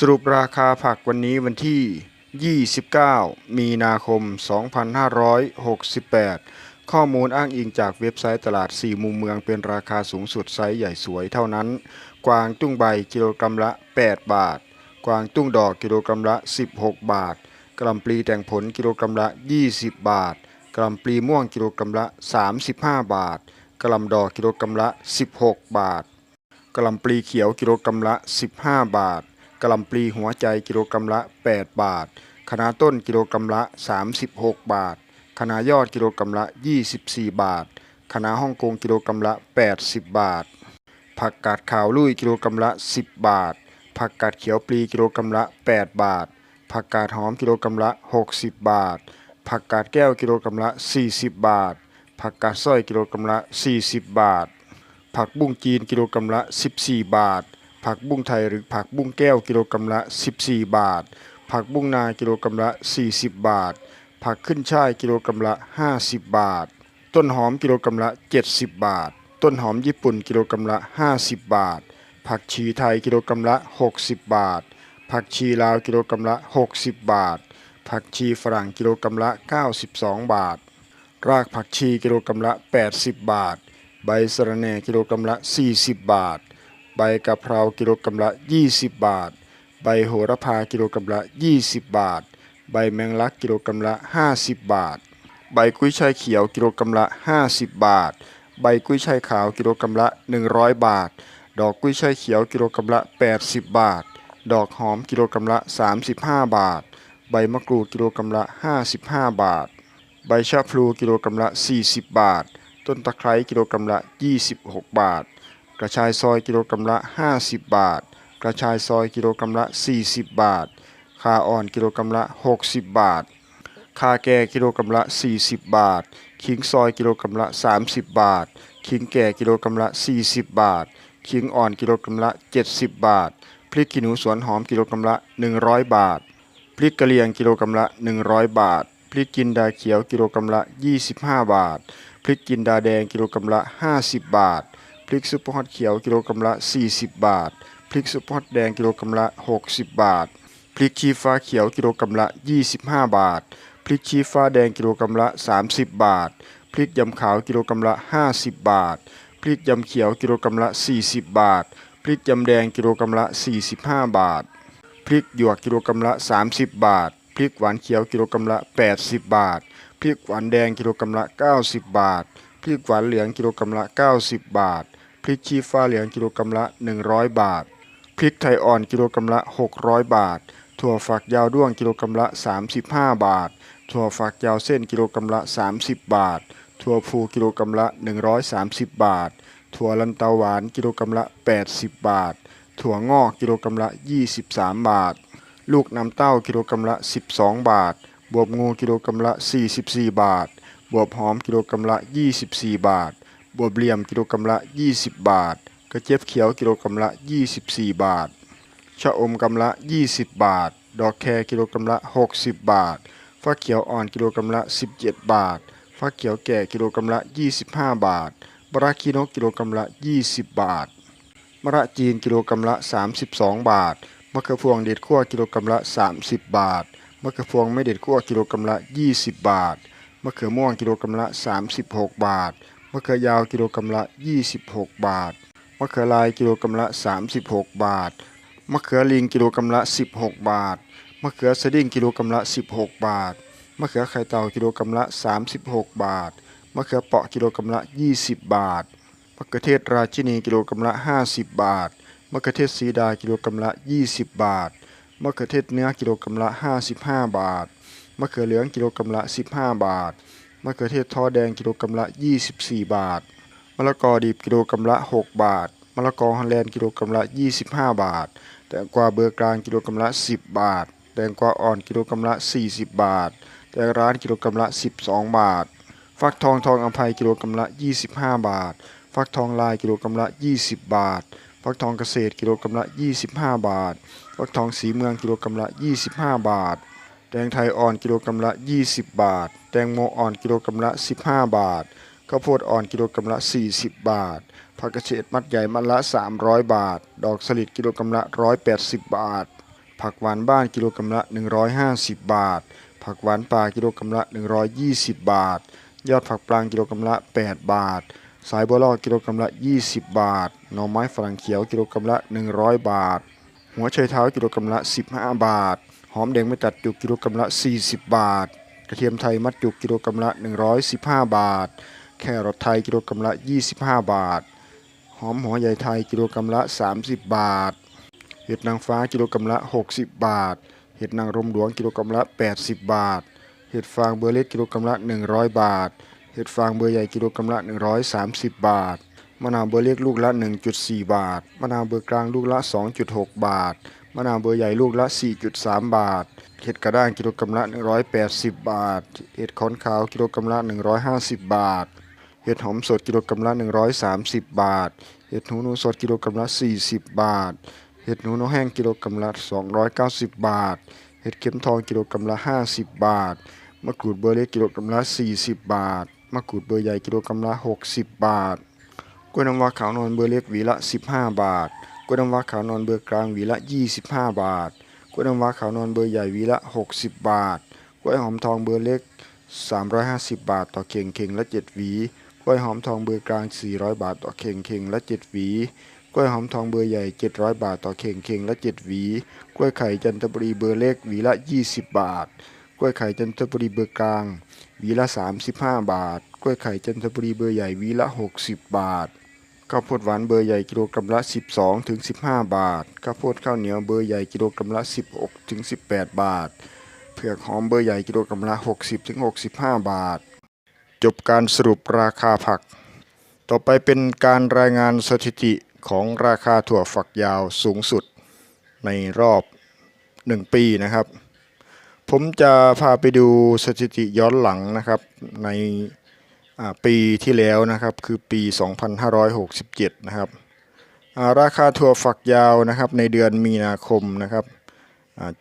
สรุปราคาผักวันนี้วันที่ 29 มีนาคม 2568 ข้อมูลอ้างอิงจากเว็บไซต์ตลาด 4 มุมเมืองเป็นราคาสูงสุดไซส์ใหญ่สวยเท่านั้น กวางตุ้งใบกิโลกรัมละ 8 บาท กวางตุ้งดอกกิโลกรัมละ 16 บาทกระหลำปลีแต่งผลกิโลกรัมละ 20 บาทกระหลำปลีม่วงกิโลกรัมละ 35 บาทกระหลำดอกกิโลกรัมละ 16 บาทกระหลำปลีเขียวกิโลกรัมละ 15 บาท กระหลำปลีหัวใจกิโลกรัมละ 8 บาทคณะต้นกิโลกรัมละ 36 บาทคณะยอดกิโลกรัมละ 24 บาทคณะฮ่องกงกิโลกรัมละ 80 บาท ผักกาดขาวลุยกิโลกรัมละ 10 บาท ผักกาดเขียวปลีกิโลกรัมละ 8 บาท ผักกาดหอมกิโลกรัมละ 60 บาท ผักกาดแก้วกิโลกรัมละ 40 บาท ผักกาดสร้อยกิโลกรัมละ 40 บาท ผักบุ้งจีนกิโลกรัมละ 14 บาท ผักบุ้งไทยหรือผักบุ้งแก้วกิโลกรัมละ 14 บาท ผักบุ้งนากิโลกรัมละ 40 บาท ผักขึ้นช่ายกิโลกรัมละ 50 บาท ต้นหอมกิโลกรัมละ 70 บาท ต้นหอมญี่ปุ่นกิโลกรัมละ 50 บาท ผักชีไทยกิโลกรัมละ 60 บาท ผักชีลาวกิโลกรัมละ 60 บาท ผักชีฝรั่งกิโลกรัมละ 92 บาท รากผักชีกิโลกรัมละ 80 บาท ใบสะระแหน่กิโลกรัมละ 40 บาท ใบกะเพรากิโลกรัมละ 20 บาท ใบโหระพากิโลกรัมละ 20 บาท ใบแมงลักกิโลกรัมละ 50 บาท ใบกุ้ยช่ายเขียวกิโลกรัมละ 50 บาท ใบกุ้ยช่ายขาวกิโลกรัมละ 100 บาท ดอกกุ้ยช่ายเขียวกิโลกรัมละ 80 บาท ดอกหอมกิโลกรัมละ 35 บาท ใบมะกรูดกิโลกรัมละ 55 บาท ใบชะพลูกิโลกรัมละ 40 บาท ต้นตะไคร้กิโลกรัมละ 26 บาท กระชายซอยกิโลกรัมละ 50 บาท กระชายซอยกิโลกรัมละ 40 บาทข่าอ่อนกิโลกรัมละ 60 บาทข่าแก่กิโลกรัมละ 40 บาท ขิงซอยกิโลกรัมละ 30 บาท ขิงแก่กิโลกรัมละ 40 บาท ขิงอ่อนกิโลกรัมละ 70 บาท พริกขี้หนูสวนหอมกิโลกรัมละ 100 บาท พริกกะเหรี่ยงกิโลกรัมละ 100 บาท พริกจินดาเขียวกิโลกรัมละ 25 บาท พริกจินดาแดงกิโลกรัมละ 50 บาท พริกซุปเปอร์ฮอตเขียวกิโลกรัมละ 40 บาท พริกซุปเปอร์ฮอตแดงกิโลกรัมละ 60 บาท พริกชี้ฟ้าเขียวกิโลกรัมละ 25 บาท พริกชี้ฟ้าแดงกิโลกรัมละ 30 บาท พริกยำขาวกิโลกรัมละ 50 บาท พริกยำเขียวกิโลกรัมละ 40 บาท พริกยำแดงกิโลกรัมละ 45 บาท พริกหยวกกิโลกรัมละ 30 บาท พริกหวานเขียวกิโลกรัมละ 80 บาท พริกหวานแดงกิโลกรัมละ 90 บาท พริกหวานเหลืองกิโลกรัมละ 90 บาท พริกชี้ฟ้าเหลืองกิโลกรัมละ 100 บาท พริกไทยอ่อนกิโลกรัมละ 600 บาท ถั่วฝักยาวด้วงกิโลกรัมละ 35 บาท ถั่วฝักยาวเส้นกิโลกรัมละ 30 บาท ถั่วพูกิโลกรัมละ 130 บาท ถั่วลันเตาหวานกิโลกรัมละ 80 บาท ถั่วงอกกิโลกรัมละ 23 บาท ลูกน้ำเต้ากิโลกรัมละ 12 บาท บวบงูกิโลกรัมละ 44 บาท บวบหอมกิโลกรัมละ 24 บาท บวบเหลี่ยมกิโลกรัมละ 20 บาท กระเจี๊ยบเขียวกิโลกรัมละ 24 บาท ชะอมกำละ 20 บาท ดอกแครกิโลกรัมละ 60 บาท ฟักเขียวอ่อนกิโลกรัมละ 17 บาท ฟักเขียวแก่กิโลกรัมละ 25 บาทบราคิโนกิโลกรัมละ 20 บาท มะระจีนกิโลกรัมละ 32 บาท มะเขือพวงเด็ดขั้วกิโลกรัมละ 30 บาท มะเขือพวงไม่เด็ดขั้วกิโลกรัมละ 20 บาท มะเขือม่วงกิโลกรัมละ 36 บาท มะเขือยาวกิโลกรัมละ 26 บาท มะเขือลายกิโลกรัมละ 36 บาท มะเขือลิงกิโลกรัมละ 16 บาท มะเขือสดิ้งกิโลกรัมละ 16 บาท มะเขือไข่เต่ากิโลกรัมละ 36 บาท มะเขือเปาะกิโลกรัมละ 20 บาท มะเขือเทศราชินีกิโลกรัมละ 50 บาท มะเขือเทศสีดากิโลกรัมละ 20 บาท มะเขือเทศเนื้อกิโลกรัมละ 55 บาท มะเขือเหลืองกิโลกรัมละ 15 บาท มะเขือเทศทอแดงกิโลกรัมละ 24 บาท มะละกอดิบกิโลกรัมละ 6 บาท มะละกอฮอลแลนด์กิโลกรัมละ 25 บาท แตงกวาเบอร์กลางกิโลกรัมละ 10 บาท แตงกวาอ่อนกิโลกรัมละ 40 บาท แตงร้านกิโลกรัมละ 12 บาท ฟักทองทองอัมภัยกิโลกรัมละ 25 บาท ฟักทองลายกิโลกรัมละ 20 บาท ฟักทองเกษตรกิโลกรัมละ 25 บาท ฟักทองสีเมืองกิโลกรัมละ 25 บาท แตงไทยอ่อนกิโลกรัมละ 20 บาท แตงโมอ่อนกิโลกรัมละ 15 บาท ข้าวโพดอ่อนกิโลกรัมละ 40 บาท ผักกระเฉดมัดใหญ่มัดละ 300 บาท ดอกสลิดกิโลกรัมละ 180 บาท ผักหวานบ้านกิโลกรัมละ 150 บาท ผักหวานป่ากิโลกรัมละ 120 บาท ยอดผักปลางกิโลกรัมละ 8 บาท สายบัวลอกกิโลกรัมละ 20 บาท หน่อไม้ฝรั่งเขียวกิโลกรัมละ 100 บาท หัวไชเท้ากิโลกรัมละ 15 บาท หอมแดงไม่ตัดจุกกิโลกรัมละ 40 บาท กระเทียมไทยมัดจุกกิโลกรัมละ 115 บาท แครอทไทยกิโลกรัมละ 25 บาท หอมหัวใหญ่ไทยกิโลกรัมละ 30 บาท เห็ดนางฟ้ากิโลกรัมละ 60 บาท เห็ดนางรมหลวงกิโลกรัมละ 80 บาท เห็ดฟางเบอร์เล็กกิโลกรัมละ 100 บาท เห็ดฟางเบอร์ใหญ่กิโลกรัมละ 130 บาทมะนาวเบอร์เล็กลูกละ 1.4 บาท มะนาวเบอร์กลางลูกละ 2.6 บาท มะนาวเบอร์ใหญ่ลูกละ 4.3 บาท เห็ดกระด้างกิโลกรัมละ 180 บาท เห็ดขอนขาวกิโลกรัมละ 150 บาท เห็ดหอมสดกิโลกรัมละ 130 บาท เห็ดหูหนูสดกิโลกรัมละ 40 บาท เห็ดหูหนูแห้งกิโลกรัมละ 290 บาท เห็ดเข็มทองกิโลกรัมละ 50 บาท มะกรูดเบอร์เล็กกิโลกรัมละ 40 บาท มะกรูดเบอร์ใหญ่กิโลกรัมละ 60 บาท กล้วยน้ำว้าขาวนอนเบอร์เล็กหวีละ 15 บาท กล้วยน้ำว้าขาวนอนเบอร์กลางหวีละ 25 บาทกล้วยน้ำว้าขาวนอนเบอร์ใหญ่หวีละ 60 บาทกล้วยหอมทองเบอร์เล็ก 350 บาทต่อเข่งเข่งละ 7 หวีกล้วยหอมทองเบอร์กลาง 400 บาทต่อเข่งเข่งละ 7 หวีกล้วยหอมทองเบอร์ใหญ่ 700 บาทต่อเข่งเข่งละ 7 หวี กล้วยไข่จันทบุรีเบอร์เล็กหวีละ 20 บาท กล้วยไข่จันทบุรีเบอร์กลางหวีละ 35 บาท กล้วยไข่จันทบุรีเบอร์ใหญ่หวีละ 60 บาท ข้าวโพดหวานเบอร์ใหญ่กิโลกรัมละ 12ถึง15 บาท ข้าวโพดข้าวเหนียวเบอร์ใหญ่กิโลกรัมละ 16ถึง18 บาท เผือกหอมเบอร์ใหญ่กิโลกรัมละ 60ถึง65 บาท จบการสรุปราคาผัก ต่อไปเป็นการรายงานสถิติของราคาถั่วฝักยาวสูงสุดในรอบ 1 ปีนะครับ ผมจะพาไปดูสถิติย้อนหลังนะครับใน ปีที่แล้วนะครับคือปี 2567 นะครับราคาถั่วฝักยาวนะครับในเดือนมีนาคมนะครับ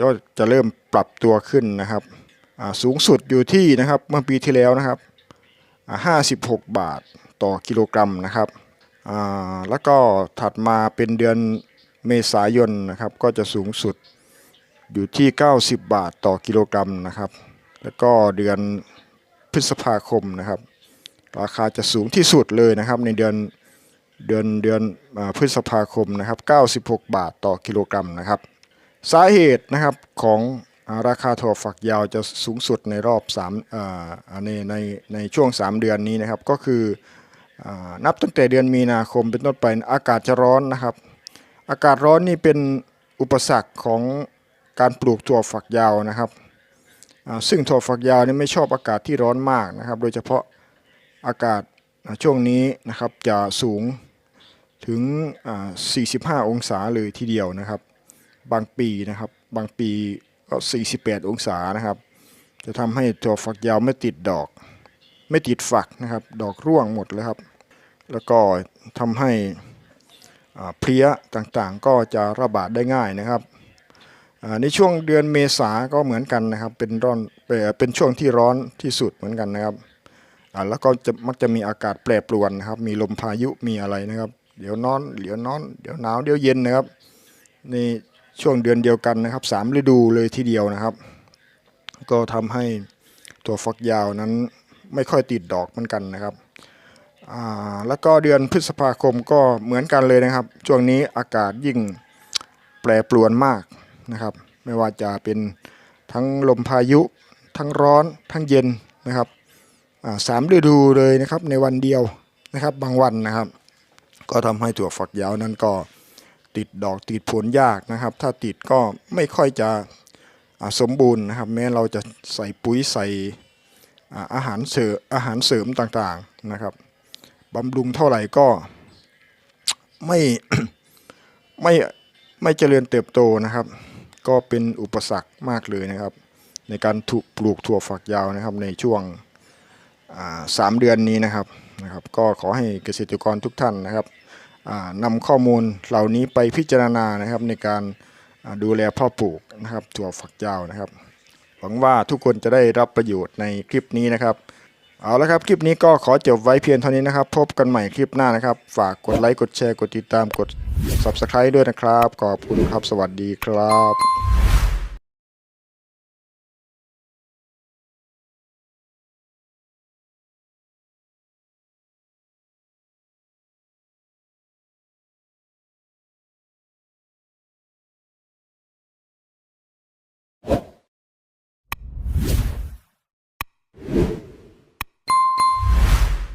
ก็จะเริ่มปรับตัวขึ้นนะครับสูงสุดอยู่ที่นะครับเมื่อปีที่แล้วนะครับอ่า56 บาทต่อกิโลกรัมนะครับแล้วก็ถัดมาเป็นเดือนเมษายนนะครับก็จะสูงสุดอยู่ที่ 90 บาทต่อกิโลกรัมนะครับ แล้วก็เดือนพฤษภาคมนะครับ ราคาจะสูงที่สุดเลยนะครับ ในเดือนเดือนเดือนอพฤษภาคมนะครับ 96 บาทต่อกิโลกรัมนะครับ สาเหตุนะครับของอราคาถั่วฝักยาวจะสูงสุดในรอบ3อ่าในในในช่วง 3 เดือนนี้นะครับ ก็คืออนับตั้งแต่เดือนมีนาคมเป็นต้นไปอากาศจะร้อนนะครับ อากาศร้อนนี่เป็นอุปสรรคของการปลูกถั่วฝักยาวนะครับซึ่งถั่วฝักยาวนี่ไม่ชอบอากาศที่ร้อนมากนะครับ โดยเฉพาะ อากาศช่วงนี้นะครับจะสูงถึง 45 องศาเลยทีเดียวนะครับ บางปีนะครับบางปีก็ 48 องศานะครับ จะทำให้ถั่วฝักยาวไม่ติดดอก ไม่ติดฝักนะครับ ดอกร่วงหมดเลยครับ แล้วก็ทำให้เพลี้ยต่างๆ ก็จะระบาดได้ง่ายนะครับในช่วงเดือนเมษาก็เหมือนกันนะครับ เป็นร้อนเป็นช่วงที่ร้อนที่สุดเหมือนกันนะครับ แล้วก็จะมักจะมีอากาศแปรปรวนนะครับ มีลมพายุมีอะไรนะครับ เดี๋ยวร้อนเดี๋ยวร้อนเดี๋ยวหนาวเดี๋ยวเย็นนะครับ ในช่วงเดือนเดียวกันนะครับสามฤดูเลยทีเดียวนะครับ ก็ทำให้ตัวฟักยาวนั้นไม่ค่อยติดดอกเหมือนกันนะครับอ่าแล้วก็เดือนพฤษภาคมก็เหมือนกันเลยนะครับ ช่วงนี้อากาศยิ่งแปรปรวนมากนะครับ ไม่ว่าจะเป็นทั้งลมพายุ ทั้งร้อนทั้งเย็นนะครับ สามฤดูเลยนะครับในวันเดียวนะครับบางวันนะครับ ก็ทำให้ถั่วฝักยาวนั้นก็ติดดอกติดผลยากนะครับ ถ้าติดก็ไม่ค่อยจะสมบูรณ์นะครับ แม้เราจะใส่ปุ๋ยใส่อาอาหารเสริมอาหารเสริมต่างๆนะครับบำรุงเท่าไหร่ก็ไม่ไม่ไม่เจริญเติบโตนะครับ ก็เป็นอุปสรรคมากเลยนะครับ ในการถูกปลูกถั่วฝักยาวนะครับในช่วง สามเดือนนี้นะครับนะครับ ก็ขอให้เกษตรกรทุกท่านนะครับนำข้อมูลเหล่านี้ไปพิจารณานะครับในการดูแลพ่อปลูกนะครับถั่วฝักยาวนะครับ หวังว่าทุกคนจะได้รับประโยชน์ในคลิปนี้นะครับ เอาละครับคลิปนี้ก็ขอจบไว้เพียงเท่านี้นะครับ พบกันใหม่คลิปหน้านะครับ ฝากกดไลค์กดแชร์กดติดตามกด Subscribe ด้วยนะครับ ขอบคุณครับสวัสดีครับ